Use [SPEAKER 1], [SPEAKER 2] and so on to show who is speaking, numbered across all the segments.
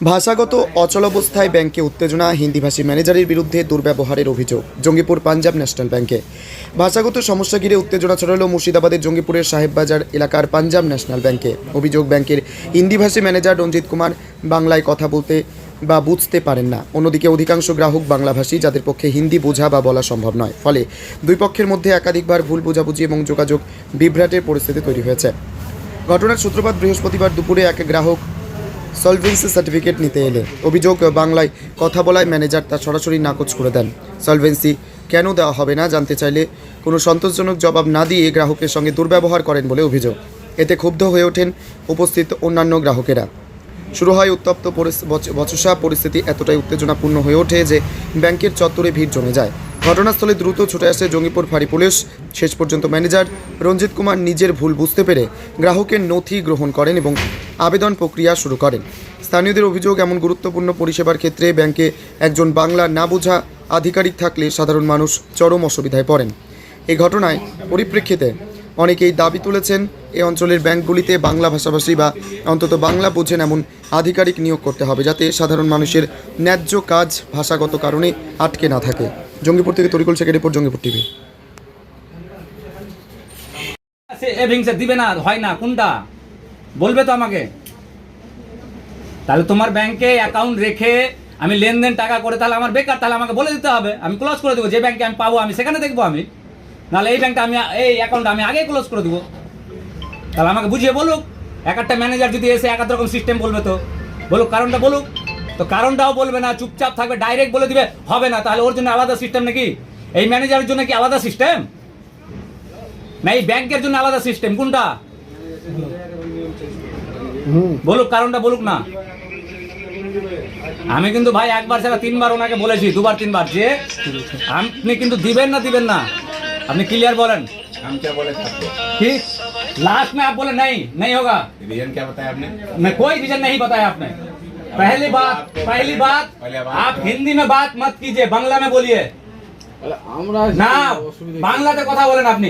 [SPEAKER 1] ভাষাগত অচলাবস্থায় ব্যাংকে উত্তেজনা, হিন্দিভাষী ম্যানেজারের বিরুদ্ধে দুর্ব্যবহারের অভিযোগ, জঙ্গিপুর পাঞ্জাব ন্যাশনাল ব্যাংকে। ভাষাগত সমস্যা ঘিরে উত্তেজনা ছড়ালো মুর্শিদাবাদের জঙ্গিপুরের সাহেববাজার এলাকার পাঞ্জাব ন্যাশনাল ব্যাংকে। অভিযোগ, ব্যাংকের হিন্দিভাষী ম্যানেজার রঞ্জিত কুমার বাংলায় কথা বলতে বা বুঝতে পারেন না। অন্যদিকে অধিকাংশ গ্রাহক বাংলাভাষী, যাদের পক্ষে হিন্দি বোঝা বা বলা সম্ভব নয়। ফলে দুই পক্ষের মধ্যে একাধিকবার ভুল বোঝাবুঝি এবং যোগাযোগ বিভ্রাটের পরিস্থিতি তৈরি হয়েছে। ঘটনার সূত্রপাত বৃহস্পতিবার দুপুরে এক গ্রাহক সলভেন্সি সার্টিফিকেট নিতে এলে অভিযোগ বাংলায় কথা বলায় ম্যানেজার তা সরাসরি নাকচ করে দেন। সলভেন্সি কেন দেওয়া হবে না জানতে চাইলে কোনো সন্তোষজনক জবাব না দিয়ে গ্রাহকের সঙ্গে দুর্ব্যবহার করেন বলে অভিযোগ। এতে ক্ষুব্ধ হয়ে ওঠেন উপস্থিত অন্যান্য গ্রাহকেরা। শুরু হয় উত্তপ্ত বচসা পরিস্থিতি এতটাই উত্তেজনাপূর্ণ হয়ে ওঠে যে ব্যাংকের চত্বরে ভিড় জমে যায়। ঘটনাস্থলে দ্রুত ছুটে আসে জঙ্গিপুর ফাঁড়ি পুলিশ। শেষ পর্যন্ত ম্যানেজার রঞ্জিত কুমার নিজের ভুল বুঝতে পেরে গ্রাহকের নথি গ্রহণ করেন এবং আবেদন প্রক্রিয়া শুরু করেন। স্থানীয়দের অভিযোগ, এমন গুরুত্বপূর্ণ পরিষেবার ক্ষেত্রে ব্যাংকে একজন বাংলা না বোঝা আধিকারিক থাকলে সাধারণ মানুষ চরম অসুবিধায় পড়েন। এই ঘটনায় পরিপ্রেক্ষিতে অনেকেই দাবি তুলেছেন, এ অঞ্চলের ব্যাংকগুলিতে বাংলা ভাষাভাষী বা অন্তত বাংলা বোঝেন এমন আধিকারিক নিয়োগ করতে হবে যাতে সাধারণ মানুষের ন্যায্য কাজ ভাষাগত কারণে আটকে না থাকে। জঙ্গিপুর থেকে তরিকুল শেখের রিপোর্ট, জঙ্গিপুর টিভি।
[SPEAKER 2] দিবে না, হয় না, কোনটা? বলবে তো আমাকে। তাহলে তোমার ব্যাংকে অ্যাকাউন্ট রেখে আমি লেনদেন টাকা করে, তাহলে আমার বেকার, তাহলে আমাকে বলে দিতে হবে। আমি ক্লোজ করে দেবো, যে ব্যাংকে আমি পাবো, আমি সেখানে দেখব আমি। নাহলে এই ব্যাংকটা আমি, এই অ্যাকাউন্ট আমি আগেই ক্লোজ করে দেবো। তাহলে আমাকে বুঝিয়ে বলুক, এক একটা ম্যানেজার যদি এসে এক রকম সিস্টেম বলবে তো। বলুক, কারণটা বলুক। তো কারণটাও বলবে না চুপচাপ থাকবে ডাইরেক্ট বলে দিবে হবে না তাহলে ওর জন্য আলাদা সিস্টেম নাকি এই ম্যানেজারের জন্য কি আলাদা সিস্টেম না এই ব্যাংকের জন্য আলাদা সিস্টেম কোনটা বলুক কারণটা বলুক না আমি কিন্তু ভাই একবার ছাড়া তিনবার ওনাকে বলেছি দুবার তিনবার যে আপনি কিন্তু দিবেন না দিবেন না আপনি ক্লিয়ার বলেন
[SPEAKER 3] हम क्या बोले थे आपको
[SPEAKER 2] कि लास्ट में आप बोले नहीं नहीं होगा
[SPEAKER 3] रीजन क्या बताया आपने
[SPEAKER 2] मैं कोई रीजन नहीं बताया आपने पहली बात पहली बात
[SPEAKER 3] पहले बात-
[SPEAKER 2] आप हिंदी में बात मत कीजिए बांग्ला में बोलिए
[SPEAKER 4] আমরা
[SPEAKER 2] না
[SPEAKER 4] অসুবিধা
[SPEAKER 2] বাংলাতে কথা বলেন আপনি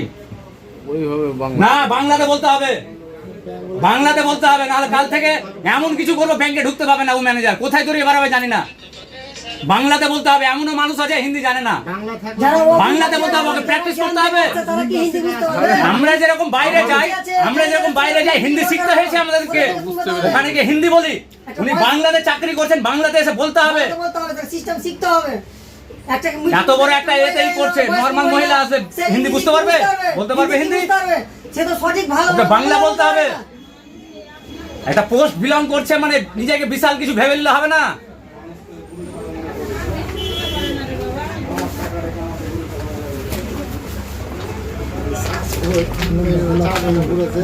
[SPEAKER 4] ওইভাবে বাংলা
[SPEAKER 2] না বাংলাতে বলতে হবে বাংলাতে বলতে হবে নাহলে কাল থেকে এমন কিছু করবো ব্যাংকে ঢুকতে পারবে না ও ম্যানেজার কোথায় ধরে এবার হবে জানি না বাংলাতে বলতে হবে এমনও মানুষ আছে হিন্দি জানে না। বাংলাতে বলতে হবে, practice করতে হবে।
[SPEAKER 5] তারা কি হিন্দি বুঝতে পারবে?
[SPEAKER 2] আমরা যেরকম বাইরে যাই আমরা যেরকম বাইরে যাই হিন্দি শিখতে হয়েছে আমাদেরকে। ওখানে গিয়ে হিন্দি বলি। উনি বাংলাতে চাকরি করছেন বাংলাতে এসে বলতে হবে।
[SPEAKER 5] সিস্টেম শিখতে হবে।
[SPEAKER 2] এত বড় একটা এতেই করছে, নর্মাল মহিলা
[SPEAKER 5] আছে
[SPEAKER 2] হিন্দি বুঝতে পারবে? বলতে পারবে হিন্দি?
[SPEAKER 5] সে তো সঠিক ভালো
[SPEAKER 2] বাংলা বলতে হবে। একটা পোস্ট বিলং করছে মানে নিজেকে বিশাল কিছু ভেবে নিলে হবে না। 我我们家里有五个人